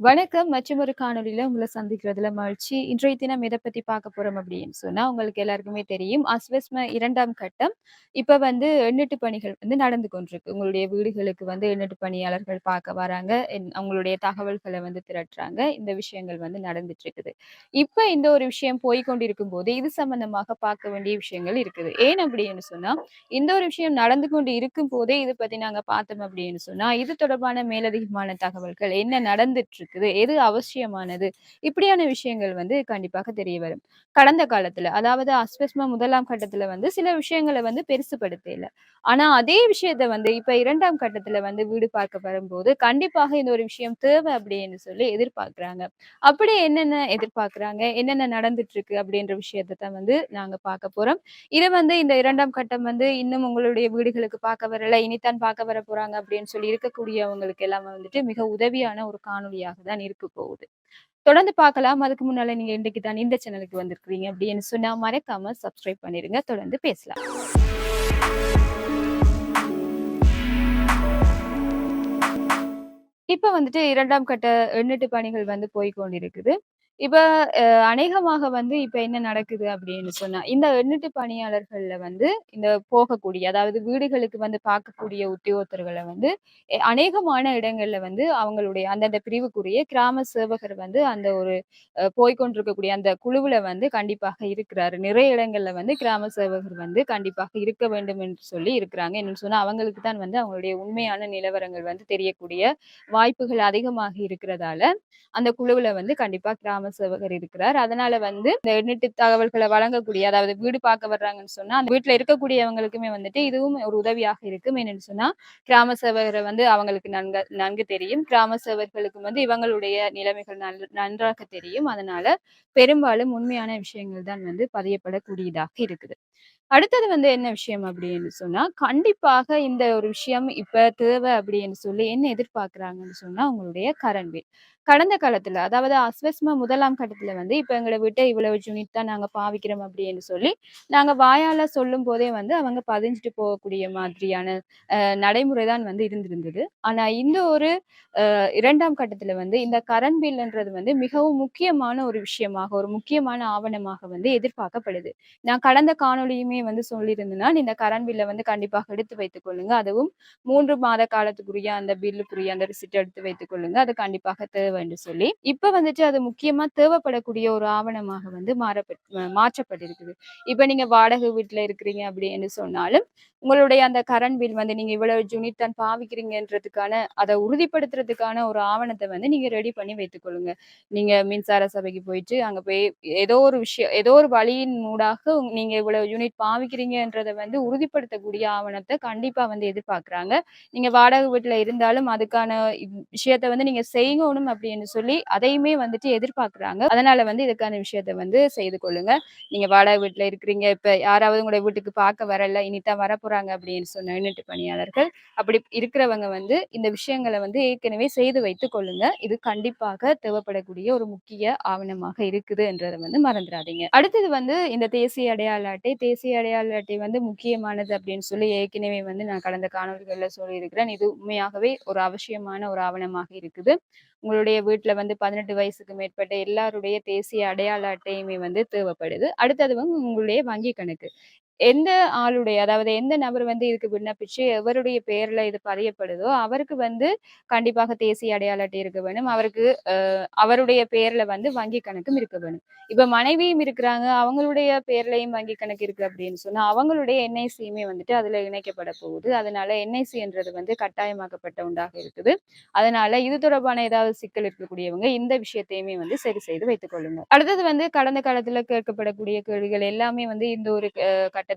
வணக்கம். மற்றும் ஒரு காணொலியில உங்களை சந்திக்கிறதுல மகிழ்ச்சி. இன்றைய தினம் எதை பத்தி பார்க்க போறோம் அப்படின்னு சொன்னா, உங்களுக்கு எல்லாருக்குமே தெரியும். அஸ்வஸ்ம இரண்டாம் கட்டம். இப்ப வந்து எண்ணெட்டு பணிகள் வந்து நடந்து கொண்டிருக்கு. உங்களுடைய வீடுகளுக்கு வந்து எண்ணெட்டு பணியாளர்கள் பார்க்க வராங்க. என் அவங்களுடைய தகவல்களை வந்து திரட்டுறாங்க. இந்த விஷயங்கள் வந்து நடந்துட்டு இருக்குது. இப்ப இந்த ஒரு விஷயம் போய்க் கொண்டிருக்கும்போது, இது சம்பந்தமாக பார்க்க வேண்டிய விஷயங்கள் இருக்குது. ஏன் அப்படின்னு சொன்னா, இந்த ஒரு விஷயம் நடந்து கொண்டு இருக்கும்போதே இதை பத்தி நாங்க பார்த்தோம் அப்படின்னு சொன்னா, இது தொடர்பான மேலதிகமான தகவல்கள் என்ன நடந்துட்டு இருக்குது? எது அவசியமானது? இப்படியான விஷயங்கள் வந்து கண்டிப்பாக தெரிய வரும். கடந்த காலத்துல, அதாவது அஸ்வஸ்ம முதலாம் கட்டத்துல வந்து சில விஷயங்கள வந்து பெருசுபடுத்தல. ஆனா அதே விஷயத்த வந்து இப்ப இரண்டாம் கட்டத்துல வந்து வீடு பார்க்க வரும்போது, கண்டிப்பாக இந்த ஒரு விஷயம் தேவை அப்படின்னு சொல்லி எதிர்பார்க்கிறாங்க. அப்படி என்னென்ன எதிர்பார்க்கிறாங்க? என்னென்ன நடந்துட்டு இருக்கு? அப்படின்ற விஷயத்த தான் வந்து நாங்க பார்க்க போறோம். இதை வந்து இந்த இரண்டாம் கட்டம் வந்து இன்னும் உங்களுடைய வீடுகளுக்கு பார்க்க வரல, இனித்தான் பார்க்க வர போறாங்க அப்படின்னு சொல்லி இருக்கக்கூடியவங்களுக்கு எல்லாம் வந்துட்டு மிக உதவியான ஒரு காணொலியாக காணொளியாக தான் இருக்க போகுது. தொடர்ந்து பார்க்கலாம். அதுக்கு முன்னால நீங்க இன்றைக்கு தான் இந்த சேனலுக்கு வந்திருக்கிறீங்க அப்படின்னு சொன்னா மறக்காம சப்ஸ்கிரைப் பண்ணிருங்க. தொடர்ந்து பேசலாம். இப்ப வந்துட்டு இரண்டாம் கட்ட எண்ணெட்டு பணிகள் வந்து போய் கொண்டிருக்குது. இப்ப அநேகமாக வந்து இப்ப என்ன நடக்குது அப்படின்னு சொன்னா, இந்த எண்ணீட்டு பணியாளர்கள்ல வந்து இந்த போகக்கூடிய அதாவது வீடுகளுக்கு வந்து பார்க்கக்கூடிய உத்தியோகத்தர்களை வந்து அநேகமான இடங்கள்ல வந்து அவங்களுடைய அந்தந்த பிரிவுக்குரிய கிராம சேவகர் வந்து அந்த ஒரு போய்கொண்டிருக்கக்கூடிய போய்க்கொண்டிருக்கக்கூடிய அந்த குழுவுல வந்து கண்டிப்பாக இருக்கிறாரு. நிறைய இடங்கள்ல வந்து கிராம சேவகர் வந்து கண்டிப்பாக இருக்க வேண்டும் என்று சொல்லி இருக்கிறாங்க. என்னன்னு சொன்னா, அவங்களுக்கு தான் வந்து அவங்களுடைய உண்மையான நிலவரங்கள் வந்து தெரியக்கூடிய வாய்ப்புகள் அதிகமாக இருக்கிறதால, அந்த குழுவுல வந்து கண்டிப்பா கிராம சேவகர் இருக்கிறார். அதனால வந்து இந்த எண்ணீட்டு தகவல்களை வழங்கக்கூடிய அதாவது வீடு பார்க்க வர்றாங்கன்னு சொன்னா, அந்த வீட்டுல இருக்கக்கூடியவங்களுக்குமே வந்துட்டு இதுவும் ஒரு உதவியாக இருக்கும். என்னன்னு சொன்னா, கிராம சேவகரை வந்து அவங்களுக்கு நன்கு நன்கு தெரியும். கிராம சேவகர்களுக்கும் வந்து இவங்களுடைய நிலைமைகள் நல் நன்றாக தெரியும். அதனால பெரும்பாலும் உண்மையான விஷயங்கள் தான் வந்து பதியப்படக்கூடியதாக இருக்குது. அடுத்தது வந்து என்ன விஷயம் அப்படின்னு சொன்னா, கண்டிப்பாக இந்த ஒரு விஷயம் இப்ப தேவை அப்படின்னு சொல்லி என்ன எதிர்பார்க்கிறாங்கன்னு சொன்னா, உங்களுடைய கரண்ட் பில். கடந்த காலத்துல அதாவது அஸ்வஸ்ம முதலாம் கட்டத்துல வந்து இப்ப எங்களை வீட்ட இவ்வளவு யூனிட் தான் நாங்க பாவிக்கிறோம் அப்படின்னு சொல்லி, நாங்க வாயால சொல்லும்போதே வந்து அவங்க பதிஞ்சுட்டு போகக்கூடிய மாதிரியான நடைமுறை தான் வந்து இருந்திருந்தது. ஆனா இந்த ஒரு அ 2ஆம் கட்டத்துல வந்து இந்த கரண்ட் பில்ன்றது வந்து மிகவும் முக்கியமான ஒரு விஷயமாக, ஒரு முக்கியமான ஆவணமாக வந்து எதிர்பார்க்கப்படுது. நான் கடந்த காணொளியுமே வந்து சொல்லியிருந்தேன் இந்த கரண்ட் பில்லை வந்து கண்டிப்பாக எடுத்து வைத்துக் கொள்ளுங்க. அதுவும் மூன்று மாத காலத்துக்குரிய அந்த பில்லுக்குரிய அந்த ரிசிட் எடுத்து வைத்துக் கொள்ளுங்க. அது கண்டிப்பாக தேவை என்று சொல்லி, இப்ப வந்துட்டு அது முக்கியமா தேவைப்படக்கூடிய ஒரு ஆவணமாக வந்து மாறப்பட் மாற்றப்பட்டிருக்குது. இப்ப நீங்க வாடகை வீட்டுல இருக்கிறீங்க அப்படின்னு சொன்னாலும், உங்களுடைய அந்த கரண்ட் பில் வந்து நீங்க இவ்வளவு யூனிட் தான் பாவிக்கிறீங்கன்றதுக்கான அதை உறுதிப்படுத்துறதுக்கான ஒரு ஆவணத்தை வந்து நீங்க ரெடி பண்ணி வைத்துக் கொள்ளுங்க. நீங்க மின்சார சபைக்கு போயிட்டு, அங்க போய் ஏதோ ஒரு விஷயம் ஏதோ ஒரு வழியின் மூடாக நீங்க இவ்வளவு யூனிட் பாவிக்கிறீங்கன்றதை வந்து உறுதிப்படுத்தக்கூடிய ஆவணத்தை கண்டிப்பா வந்து எதிர்பார்க்கிறாங்க. நீங்க வாடகை வீட்டுல இருந்தாலும் அதுக்கான விஷயத்த வந்து நீங்க செய்யணும் அப்படின்னு சொல்லி அதையுமே வந்துட்டு எதிர்பார்க்கிறாங்க. அதனால வந்து இதுக்கான விஷயத்த வந்து செய்து கொள்ளுங்க. நீங்க வாடகை வீட்டுல இருக்கிறீங்க, இப்ப யாராவது உங்களுடைய வீட்டுக்கு பார்க்க வரல, இனித்தான் வரப்போறாங்க அப்படின்னு சொன்ன எண்ணீட்டு பணியாளர்கள், அப்படி இருக்கிறவங்க வந்து இந்த விஷயங்கள வந்து ஏற்கனவே செய்து வைத்துக் கொள்ளுங்க. இது கண்டிப்பாக தேவைப்படக்கூடிய ஒரு முக்கிய ஆவணமாக இருக்குதுன்றதை வந்து மறந்துடாதீங்க அடுத்தது வந்து இந்த தேசிய அடையாள அட்டை. தேசிய அடையாள அட்டை வந்து முக்கியமானது அப்படின்னு சொல்லி ஏற்கனவே வந்து நான் கடந்த காணொளிகள்ல சொல்லியிருக்கிறேன். இது உண்மையாகவே ஒரு அவசியமான ஒரு ஆவணமாக இருக்குது. உங்களுடைய வீட்டில் வந்து 18 வயசுக்கு மேற்பட்ட எல்லாருடைய தேசிய அடையாள அட்டையுமே வந்து தேவைப்படுது. அடுத்தது வந்து உங்களுடைய வங்கி கணக்கு. எந்த ஆளுடைய அதாவது எந்த நபர் வந்து இதுக்கு விண்ணப்பிச்சு எவருடைய பெயர்ல இது பதியப்படுதோ, அவருக்கு வந்து கண்டிப்பாக தேசிய அடையாள அட்டை இருக்க வேணும். அவருக்கு அவருடைய பெயர்ல வந்து வங்கி கணக்கும் இருக்க வேணும். இப்ப மனைவியும் இருக்கிறாங்க, அவங்களுடைய பெயர்லயும் வங்கி கணக்கு இருக்கு அப்படின்னு சொன்னா, அவங்களுடைய என்ஐசியுமே வந்துட்டு அதுல இணைக்கப்பட போகுது. அதனால என்ஐசின்றது வந்து கட்டாயமாக்கப்பட்ட ஒன்றாக இருக்குது. அதனால இது தொடர்பான ஏதாவது சிக்கல் இருக்கக்கூடியவங்க இந்த விஷயத்தையுமே வந்து சரி செய்து வைத்துக் கொள்ளுங்க. அடுத்தது வந்து கடந்த காலத்துல கேட்கப்படக்கூடிய கேள்விகள் எல்லாமே வந்து இந்த ஒரு அ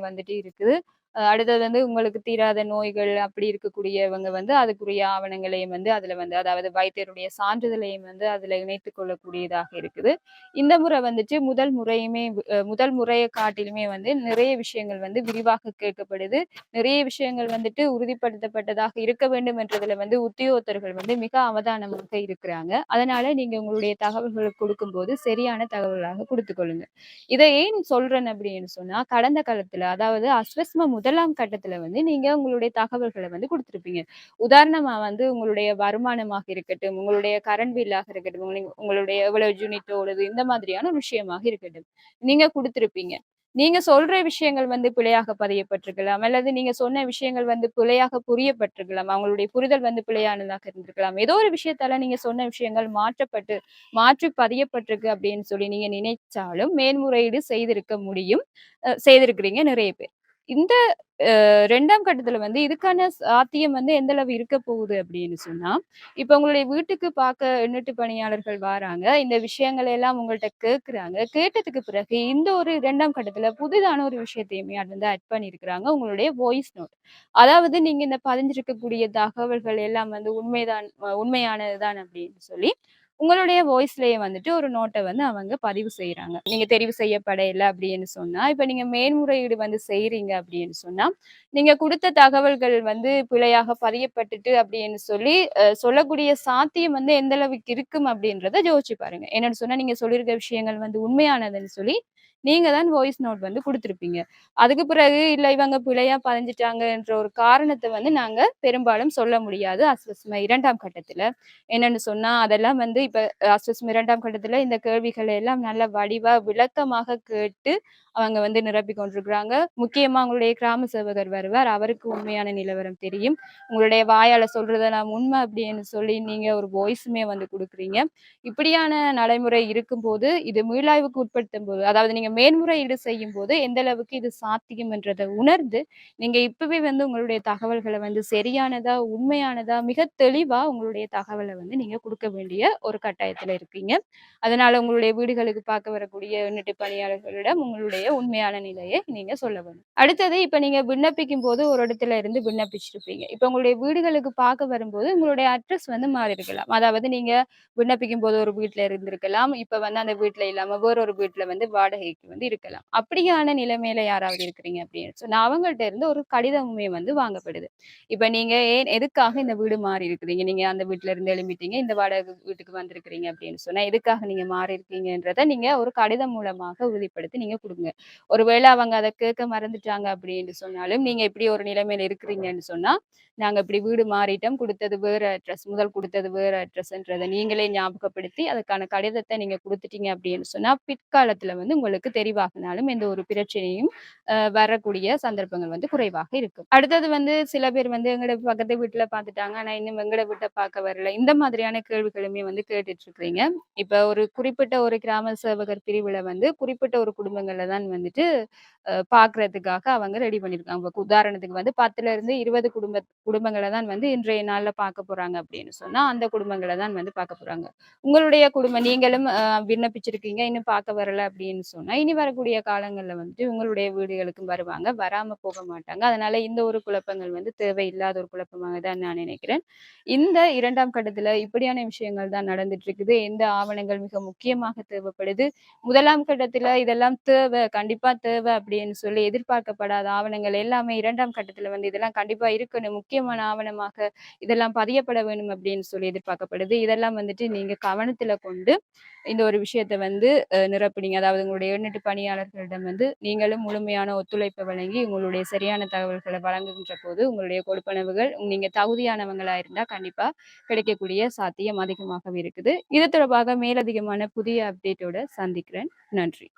வந்துட்டு இருக்குது. அடுத்தது வந்து உங்களுக்கு தீராத நோய்கள் அப்படி இருக்கக்கூடியவங்க வந்து அதுக்குரிய ஆவணங்களையும் வந்து அதுல வந்து அதாவது வைத்தியருடைய சான்றிதழையும் வந்து அதுல இணைத்து கொள்ளக்கூடியதாக இருக்குது. இந்த முறை வந்துட்டு முதல் முறையுமே முதல் முறையை காட்டிலுமே வந்து நிறைய விஷயங்கள் வந்து விரிவாக கேட்கப்படுது. நிறைய விஷயங்கள் வந்துட்டு உறுதிப்படுத்தப்பட்டதாக இருக்க வேண்டும் என்றதுல வந்து உத்தியோகத்தர்கள் வந்து மிக அவதானமாக இருக்கிறாங்க. அதனால நீங்க உங்களுடைய தகவல்களை கொடுக்கும்போது சரியான தகவலாக கொடுத்துக்கொள்ளுங்க கொள்ளுங்க. ஏன் சொல்றேன் அப்படின்னு சொன்னா, கடந்த காலத்துல அதாவது அஸ்வஸ்ம முதலாம் கட்டத்துல வந்து நீங்க உங்களுடைய தகவல்களை வந்து கொடுத்துருப்பீங்க உதாரணமா வந்து உங்களுடைய வருமானமாக இருக்கட்டும், உங்களுடைய கரண்ட் பில்லாக இருக்கட்டும், உங்களுடைய எவ்வளவு யூனிட் இந்த மாதிரியான ஒரு விஷயமாக இருக்கட்டும். நீங்க குடுத்திருப்பீங்க. நீங்க சொல்ற விஷயங்கள் வந்து பிழையாக பதியப்பட்டிருக்கலாம். அல்லது நீங்க சொன்ன விஷயங்கள் வந்து பிழையாக புரியப்பட்டிருக்கலாம். அவங்களுடைய புரிதல் வந்து பிழையானதாக இருந்திருக்கலாம். ஏதோ ஒரு விஷயத்தால நீங்க சொன்ன விஷயங்கள் மாற்றப்பட்டு, மாற்றி பதியப்பட்டிருக்கு அப்படின்னு சொல்லி நீங்க நினைச்சாலும், மேன்முறையீடு செய்திருக்க முடியும். செய்திருக்கிறீங்க நிறைய பேர். இந்த ரெண்டாம் கட்டத்துல வந்து இதுக்கான சாத்தியம் வந்து எந்த அளவு இருக்க போகுது அப்படின்னு சொன்னா, இப்ப உங்களுடைய வீட்டுக்கு பார்க்க எண்ணூட்டு பணியாளர்கள் வாராங்க. இந்த விஷயங்களை எல்லாம் உங்கள்ட்ட கேட்குறாங்க. கேட்டதுக்கு பிறகு இந்த ஒரு இரண்டாம் கட்டத்துல புதிதான ஒரு விஷயத்தையுமே அது வந்து அட் பண்ணியிருக்கிறாங்க. உங்களுடைய வாய்ஸ் நோட். அதாவது நீங்க இந்த பதிஞ்சிருக்கக்கூடிய தகவல்கள் எல்லாம் வந்து உண்மைதான் உண்மையானதுதான் அப்படின்னு சொல்லி, உங்களுடைய வாய்ஸ்லயே வந்துட்டு ஒரு நோட்டை வந்து அவங்க பதிவு செய்யறாங்க நீங்க தெரிவு செய்யப்படையில அப்படின்னு சொன்னா, இப்ப நீங்க மேன்முறையீடு வந்து செய்யறீங்க அப்படின்னு சொன்னா, நீங்க கொடுத்த தகவல்கள் வந்து பிழையாக பதியப்பட்டுட்டு அப்படின்னு சொல்லி சொல்லக்கூடிய சாத்தியம் வந்து எந்த அளவுக்கு இருக்கும் அப்படின்றத யோசிச்சு பாருங்க. என்னன்னு சொன்னா, நீங்க சொல்லியிருக்க விஷயங்கள் வந்து உண்மையானதுன்னு சொல்லி, நீங்க தான் வாய்ஸ் நோட் வந்து கொடுத்துருப்பீங்க அதுக்கு பிறகு இல்ல இவங்க பிழையா பதிஞ்சுட்டாங்கன்ற ஒரு காரணத்தை வந்து நாங்க பெரும்பாலும் சொல்ல முடியாது. அஸ்வஸ்ம இரண்டாம் கட்டத்துல. என்னன்னு சொன்னா, அதெல்லாம் வந்து இப்ப அஸ்வஸ்ம இரண்டாம் கட்டத்துல இந்த கேள்விகளை எல்லாம் நல்ல வடிவா, விளக்கமாக கேட்டு அவங்க வந்து நிரப்பி கொண்டிருக்கிறாங்க. முக்கியமா உங்களுடைய கிராம சேவகர் வருவார். அவருக்கு உண்மையான நிலவரம் தெரியும். உங்களுடைய வாயால சொல்றதெல்லாம் உண்மை அப்படின்னு சொல்லி நீங்க ஒரு வாய்ஸுமே வந்து கொடுக்குறீங்க இப்படியான நடைமுறை இருக்கும்போது, இது மீளாய்வுக்கு உட்படுத்தும்போது, அதாவது நீங்க மேன்முறையீடு செய்யும்போது எந்த அளவுக்கு இது சாத்தியம் என்றதை உணர்ந்து, நீங்கள் இப்பவே வந்து உங்களுடைய தகவல்களை வந்து சரியானதா, உண்மையானதா, மிக தெளிவாக உங்களுடைய தகவலை வந்து நீங்கள் கொடுக்க வேண்டிய ஒரு கட்டாயத்தில் இருக்கீங்க. அதனால உங்களுடைய வீடுகளுக்கு பார்க்க வரக்கூடிய எண்ணூட்டு பணியாளர்களிடம் உங்களுடைய உண்மையான நிலையை நீங்கள் சொல்ல வேண்டும். அடுத்தது இப்போ நீங்கள் விண்ணப்பிக்கும் போது ஒரு இடத்துல இருந்து விண்ணப்பிச்சிருப்பீங்க. இப்போ உங்களுடைய வீடுகளுக்கு பார்க்க வரும்போது உங்களுடைய அட்ரஸ் வந்து மாறியிருக்கலாம். அதாவது நீங்க விண்ணப்பிக்கும்போது ஒரு வீட்டில் இருந்திருக்கலாம். இப்போ வந்து அந்த வீட்டில் இல்லாமல் வேறொரு வீட்டில் வந்து வாடகை வாடகைக்கு வந்து இருக்கலாம். அப்படியான நிலைமையில யாராவது இருக்கிறீங்க அப்படின்னு சொன்னா, அவங்கள்ட்ட இருந்து ஒரு கடிதமுமே வந்து வாங்கப்படுது. இப்ப நீங்க ஏன் எதுக்காக இந்த வீடு மாறி இருக்கிறீங்க? நீங்க அந்த வீட்டுல இருந்து எழும்பிட்டீங்க. இந்த வாடகை வீட்டுக்கு வந்திருக்கிறீங்க அப்படின்னு சொன்னா, எதுக்காக நீங்க மாறி இருக்கீங்கன்றத நீங்க ஒரு கடிதம் மூலமாக உறுதிப்படுத்தி நீங்க கொடுங்க ஒருவேளை அவங்க அதை கேட்க மறந்துட்டாங்க அப்படின்னு சொன்னாலும், நீங்க இப்படி ஒரு நிலைமையில இருக்கிறீங்கன்னு சொன்னா, நாங்க இப்படி வீடு மாறிட்டோம். கொடுத்தது வேற அட்ரஸ். முதல் கொடுத்தது வேற அட்ரஸ்ன்றதை நீங்களே ஞாபகப்படுத்தி, அதுக்கான கடிதத்தை நீங்க கொடுத்துட்டீங்க அப்படின்னு சொன்னா, பிற்காலத்துல வந்து உங்களுக்கு தெரிவாகினாலும் எந்த ஒரு பிரச்சனையும் வரக்கூடிய சந்தர்ப்பங்கள் வந்து குறைவாக இருக்கும். அடுத்தது வந்து சில பேர் வந்து எங்கட பக்கத்து வீட்டுல பாத்துட்டாங்க ஆனா இன்னும் எங்கட வீட்டை பார்க்க வரல. இந்த மாதிரியான கேள்விகளுமே வந்து கேட்டுட்டு இருக்கிறீங்க. இப்ப ஒரு குறிப்பிட்ட ஒரு கிராம சேவகர் பிரிவுல வந்து குறிப்பிட்ட ஒரு குடும்பங்கள்ல தான் வந்துட்டு பாக்குறதுக்காக அவங்க ரெடி பண்ணிருக்காங்க உதாரணத்துக்கு வந்து 10ல இருந்து 20 குடும்ப குடும்பங்களை தான் வந்து இன்றைய நாள்ல பார்க்க போறாங்க அப்படின்னு சொன்னா, அந்த குடும்பங்களை தான் வந்து பார்க்க போறாங்க. உங்களுடைய குடும்பம் நீங்களும் விண்ணப்பிச்சிருக்கீங்க. இன்னும் பார்க்க வரல அப்படின்னு சொன்னா, இனி வரக்கூடிய காலங்கள்ல வந்துட்டு உங்களுடைய வீடுகளுக்கும் வருவாங்க. வராம போக மாட்டாங்க. அதனால இந்த ஒரு குழப்பங்கள் வந்து தேவையில்லாத ஒரு குழப்பமாக தான் நான் நினைக்கிறேன். இந்த இரண்டாம் கட்டத்துல இப்படியான விஷயங்கள் தான் நடந்துட்டு இருக்குது. எந்த ஆவணங்கள் மிக முக்கியமாக தேவைப்படுது. முதலாம் கட்டத்துல இதெல்லாம் தேவை, கண்டிப்பா தேவை அப்படின்னு சொல்லி எதிர்பார்க்கப்படாத ஆவணங்கள் எல்லாமே இரண்டாம் கட்டத்துல வந்து இதெல்லாம் கண்டிப்பா இருக்கணும். முக்கியமான ஆவணமாக இதெல்லாம் பதியப்பட வேணும் அப்படின்னு சொல்லி எதிர்பார்க்கப்படுது. இதெல்லாம் வந்துட்டு நீங்க கவனத்துல கொண்டு இந்த ஒரு விஷயத்த வந்து நிரப்பினீங்க அதாவது உங்களுடைய பதினெட்டு பணியாளர்களிடம் வந்து நீங்களும் முழுமையான ஒத்துழைப்பை வழங்கி, உங்களுடைய சரியான தகவல்களை வழங்குகின்ற போது, உங்களுடைய கொடுப்பனவுகள் நீங்க தகுதியானவங்களா இருந்தா கண்டிப்பா கிடைக்கக்கூடிய சாத்தியம் அதிகமாகவே இருக்குது. இது தொடர்பாக மேலதிகமான புதிய அப்டேட்டோட சந்திக்கிறேன். நன்றி.